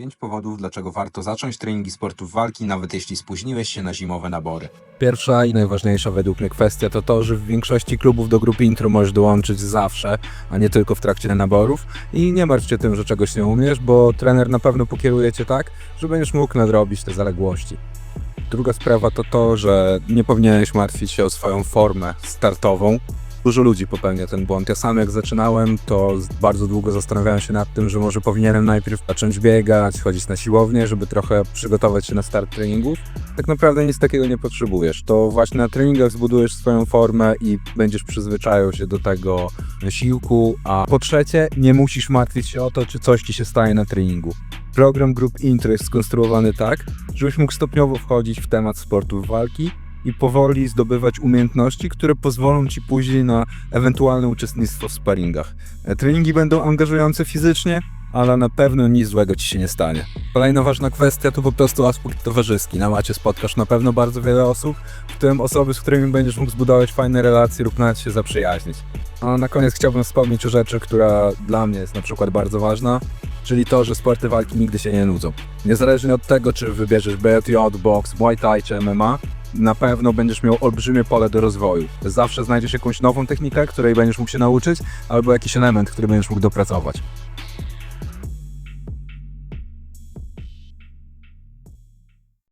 5 powodów, dlaczego warto zacząć treningi sportów walki, nawet jeśli spóźniłeś się na zimowe nabory. Pierwsza i najważniejsza według mnie kwestia to to, że w większości klubów do grupy intro możesz dołączyć zawsze, a nie tylko w trakcie naborów i nie martw się tym, że czegoś nie umiesz, bo trener na pewno pokieruje cię tak, że będziesz mógł nadrobić te zaległości. Druga sprawa to to, że nie powinieneś martwić się o swoją formę startową. Dużo ludzi popełnia ten błąd. Ja sam jak zaczynałem, to bardzo długo zastanawiałem się nad tym, że może powinienem najpierw zacząć biegać, chodzić na siłownię, żeby trochę przygotować się na start treningów tak naprawdę nic takiego nie potrzebujesz. To właśnie na treningach zbudujesz swoją formę i będziesz przyzwyczajał się do tego siłku. A po trzecie, nie musisz martwić się o to, czy coś ci się stanie na treningu. Program Group Intro jest skonstruowany tak, żebyś mógł stopniowo wchodzić w temat sportów walki i powoli zdobywać umiejętności, które pozwolą ci później na ewentualne uczestnictwo w sparingach. E, Treningi będą angażujące fizycznie, ale na pewno nic złego ci się nie stanie. Kolejna ważna kwestia to po prostu aspekt towarzyski. Na macie spotkasz na pewno bardzo wiele osób, w tym osoby, z którymi będziesz mógł zbudować fajne relacje lub nawet się zaprzyjaźnić. A na koniec chciałbym wspomnieć o rzeczy, która dla mnie jest na przykład bardzo ważna, czyli to, że sporty walki nigdy się nie nudzą. Niezależnie od tego, czy wybierzesz BJJ, box, Muay Thai czy MMA, na pewno będziesz miał olbrzymie pole do rozwoju. Zawsze znajdziesz jakąś nową technikę, której będziesz mógł się nauczyć, albo jakiś element, który będziesz mógł dopracować.